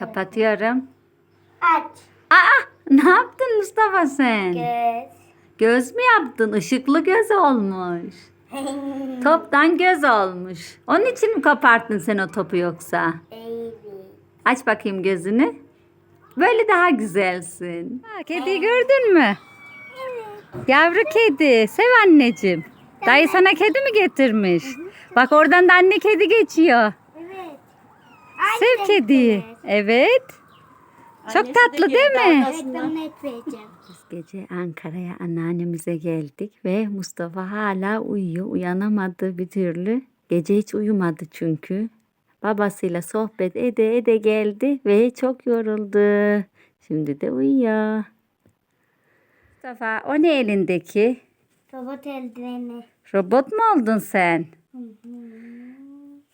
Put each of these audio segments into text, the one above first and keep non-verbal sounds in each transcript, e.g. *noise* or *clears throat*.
Kapatıyorum. Aç. Aa ne yaptın Mustafa sen? Göz. Göz mü yaptın? Işıklı göz olmuş. *laughs* Toptan göz olmuş. Onun için mi koparttın sen o topu yoksa? evet. Aç bakayım gözünü. Böyle daha güzelsin. Ha, kediyi gördün mü? Yavru kedi. Sev anneciğim. Dayı sana kedi mi getirmiş? Bak oradan da anne kedi geçiyor. Evet. Sev kediyi. Evet. Çok tatlı değil mi? Evet ben net vereceğim. Biz gece Ankara'ya anneannemize geldik ve Mustafa hala uyuyor. Uyanamadı bir türlü. Gece hiç uyumadı çünkü. Babasıyla sohbet ede ede geldi ve çok yoruldu. Şimdi de uyuyor. Mustafa o ne elindeki? Robot eldiveni. Robot mu oldun sen?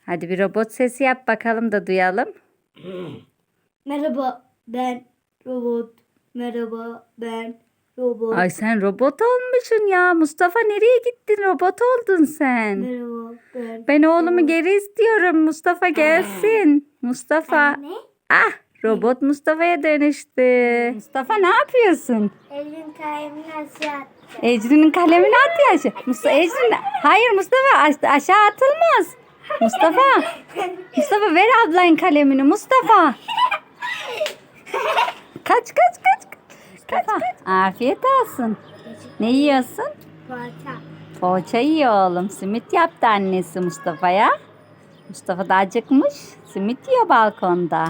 Hadi bir robot sesi yap bakalım da duyalım. *clears throat* Merhaba ben robot. Merhaba ben robot. Ay sen robot olmuşsun ya. Mustafa nereye gittin? Robot oldun sen. Merhaba ben. Ben oğlumu geri istiyorum. Mustafa gelsin. Mustafa. Anne. Ah robot Mustafa'ya dönüştü. Mustafa ne yapıyorsun? Elin kalemini aşağı attı. Ecrin'in kalemini at ya. aşağı. Mustafa, Ecrin, hayır Mustafa aş- aşağı atılmaz. Mustafa. Mustafa ver ablayın kalemini Mustafa. Kaç kaç kaç. Kaç kaç. Afiyet olsun. Ne yiyorsun? Parça. Poğaça yiyor oğlum. Simit yaptı annesi Mustafa'ya. Mustafa da acıkmış. Simit yiyor balkonda.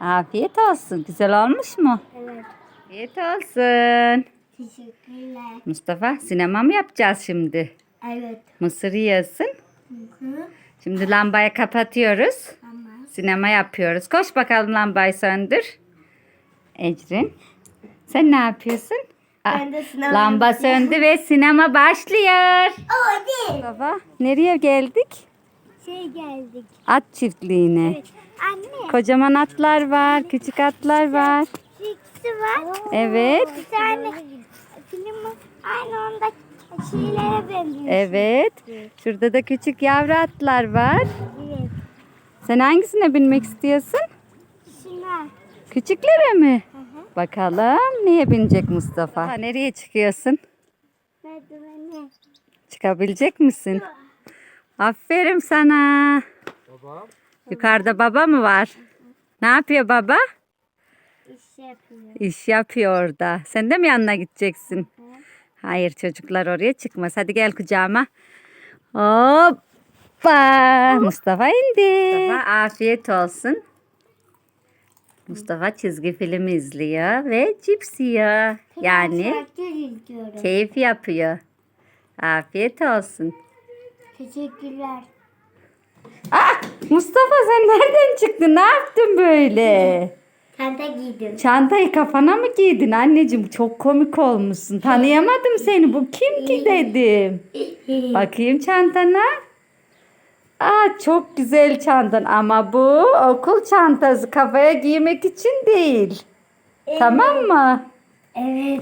Afiyet olsun. Güzel olmuş mu? Evet. Afiyet olsun. Teşekkürler. Mustafa sinema mı yapacağız şimdi? Evet. Mısır yiyorsun. Hı hı. Şimdi lambayı kapatıyoruz. Tamam. Sinema yapıyoruz. Koş bakalım lambayı söndür. Ecrin. Sen ne yapıyorsun? Ah, Ben de sinema Lamba söndü ve sinema başlıyor. O değil. Mustafa nereye geldik? Şey geldik. At çiftliğine. Anne. Kocaman atlar var, küçük atlar var. İkisi var. Evet. Bir tane film aynı onda şeylere benziyor. Evet. Şurada da küçük yavru atlar var. Evet. Sen hangisine binmek istiyorsun? Şuna. Küçüklere mi? Hı hı. Bakalım neye binecek Mustafa? Ha, nereye çıkıyorsun? Merdiveni. Çıkabilecek misin? Aferin sana. Yukarıda baba mı var? Ne yapıyor baba? İş yapıyor. İş yapıyor orada. Sen de mi yanına gideceksin? Hayır çocuklar oraya çıkmaz. Hadi gel kucağıma. Hoppa. Mustafa indi. Mustafa afiyet olsun. Mustafa çizgi film izliyor ve cips yiyor. Yani keyif yapıyor. Afiyet olsun. Teşekkürler. Ah Mustafa sen nereden çıktın? Ne yaptın böyle? *laughs* Çanta giydim. Çantayı kafana mı giydin anneciğim? Çok komik olmuşsun. Tanıyamadım seni. Bu kim ki dedim. *laughs* Bakayım çantana. Aa çok güzel çantan ama bu okul çantası kafaya giymek için değil. Tamam mı? Evet.